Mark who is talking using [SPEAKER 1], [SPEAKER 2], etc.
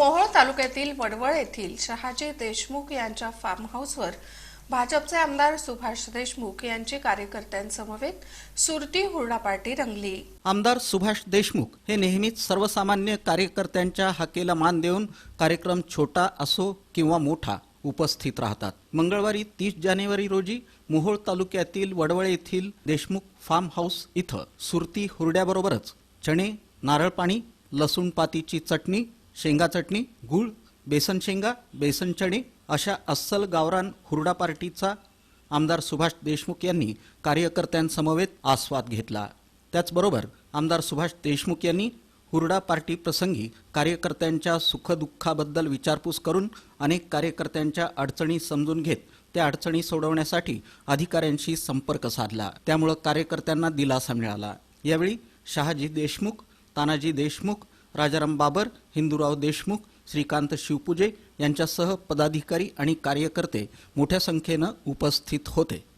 [SPEAKER 1] मोहोळ तालुक्यातील वडवळ येथील शहाजी देशमुख यांच्या फार्म हाऊसवर भाजपचे आमदार सुभाष देशमुख यांची कार्यकर्त्यांसमवेत सुरती हुरडा पार्टी रंगली.
[SPEAKER 2] आमदार सुभाष देशमुख हे नेहमीच सर्वसामान्य कार्यकर्त्यांच्या हाकेला मान देऊन कार्यक्रम छोटा असो किंवा मोठा उपस्थित राहतात. मंगळवारी तीस जानेवारी रोजी मोहोळ तालुक्यातील वडवळ येथील देशमुख फार्म हाऊस इथं सुरती हुरड्याबरोबरच चणे नारळ पाणी लसूण पातीची चटणी शेंगा चटणी गूळ बेसन शेंगा बेसन चणे अशा अस्सल गावरान हुरडा पार्टीचा आमदार सुभाष देशमुख यांनी कार्यकर्त्यांसमवेत आस्वाद घेतला. त्याचबरोबर आमदार सुभाष देशमुख यांनी हुरडा पार्टी प्रसंगी कार्यकर्त्यांच्या सुखदुःखाबद्दल विचारपूस करून अनेक कार्यकर्त्यांच्या अडचणी समजून घेत त्या अडचणी सोडवण्यासाठी अधिकाऱ्यांशी संपर्क साधला. त्यामुळं कार्यकर्त्यांना दिलासा मिळाला. यावेळी शहाजी देशमुख तानाजी देशमुख राजाराम बाबर हिंदूराव देशमुख श्रीकांत शिवपुजे यांच्यासह पदाधिकारी आणि कार्यकर्ते मोठ्या संख्येनं उपस्थित होते.